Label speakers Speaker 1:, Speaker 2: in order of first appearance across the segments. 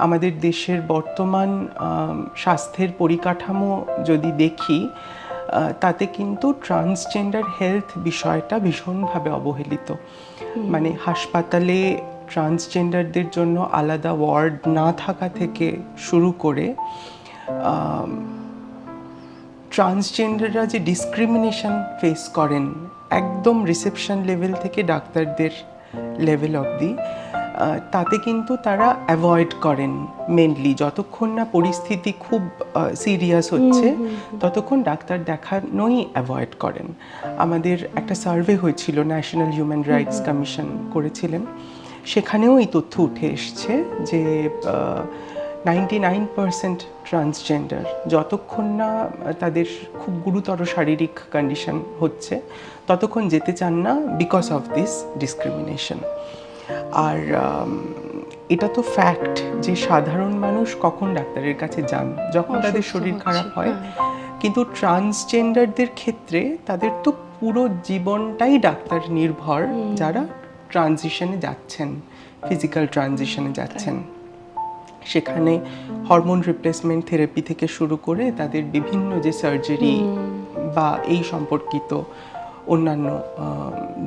Speaker 1: আমাদের দেশের বর্তমান স্বাস্থ্যের পরিকাঠামো যদি দেখি তাতে কিন্তু ট্রান্সজেন্ডার হেলথ বিষয়টা ভীষণভাবে অবহেলিত। মানে হাসপাতালে ট্রান্সজেন্ডারদের জন্য আলাদা ওয়ার্ড না থাকা থেকে শুরু করে ট্রান্সজেন্ডাররা যে ডিসক্রিমিনেশন ফেস করেন একদম রিসেপশন লেভেল থেকে ডাক্তারদের লেভেল অবধি তাতে কিন্তু তারা অ্যাভয়েড করেন মেনলি যতক্ষণ না পরিস্থিতি খুব সিরিয়াস হচ্ছে ততক্ষণ ডাক্তার দেখানোই অ্যাভয়েড করেন। আমাদের একটা সার্ভে হয়েছিল ন্যাশনাল হিউম্যান রাইটস কমিশন করেছিলেন। সেখানেও এই তথ্য উঠে এসছে যে নাইনটি নাইন পার্সেন্ট ট্রান্সজেন্ডার যতক্ষণ না তাদের খুব গুরুতর শারীরিক কন্ডিশন হচ্ছে ততক্ষণ যেতে চান না বিকজ অফ দিস ডিসক্রিমিনেশন আর এটা তো ফ্যাক্ট যে সাধারণ মানুষ কখন ডাক্তারের কাছে যান? যখন তাদের শরীর খারাপ হয়।
Speaker 2: হ্যাঁ।
Speaker 1: কিন্তু ট্রান্সজেন্ডারদের ক্ষেত্রে তাদের তো পুরো জীবনটাই ডাক্তার নির্ভর যারা ট্রানজিশনে যাচ্ছেন ফিজিক্যাল ট্রানজিশনে যাচ্ছেন। সেখানে হরমোন রিপ্লেসমেন্ট থেরাপি থেকে শুরু করে তাদের বিভিন্ন যে সার্জারি বা এই সম্পর্কিত অন্যান্য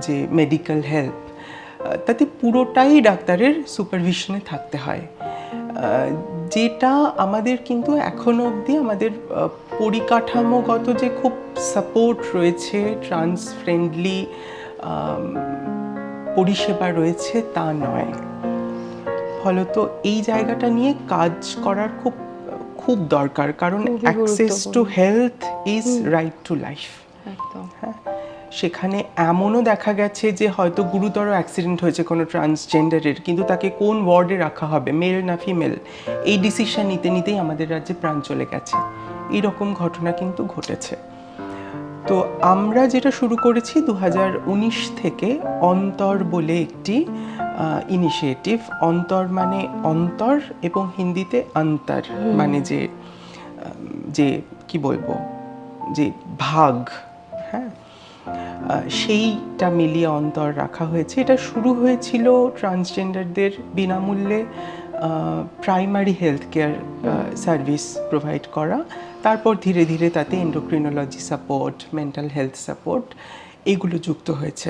Speaker 1: যে মেডিকেল হেল্প তাতে পুরোটাই ডাক্তারের সুপারভিশনে থাকতে হয়। যেটা আমাদের কিন্তু এখনও অবধি আমাদের পরিকাঠামোগত যে খুব সাপোর্ট রয়েছে ট্রান্স ফ্রেন্ডলি পরিষেবা রয়েছে তা নয়। ফলত এই জায়গাটা নিয়ে কাজ করার খুব খুব দরকার কারণ access to health is right to life
Speaker 2: একদম।
Speaker 1: হ্যাঁ? সেখানে এমনও দেখা গেছে যে হয়তো গুরুতর অ্যাক্সিডেন্ট হয়েছে কোনো ট্রান্সজেন্ডারের কিন্তু তাকে কোন ওয়ার্ডে রাখা হবে মেল না ফিমেল এই ডিসিশন নিতে নিতেই আমাদের রাজ্যে প্রাণ চলে গেছে। এইরকম ঘটনা কিন্তু ঘটেছে। তো আমরা যেটা শুরু করেছি দু হাজার উনিশ থেকে অন্তর বলে একটি ইনিশিয়েটিভ অন্তর মানে অন্তর এবং হিন্দিতে অন্তর মানে যে যে কি বলব যে ভাগ হ্যাঁ? সেইটা মিলিয়ে অন্তর রাখা হয়েছে। এটা শুরু হয়েছিল ট্রান্সজেন্ডারদের বিনামূল্যে primary health care service provide করা। তারপর ধীরে ধীরে তাতে endocrinology support mental health support এগুলো যুক্ত হয়েছে।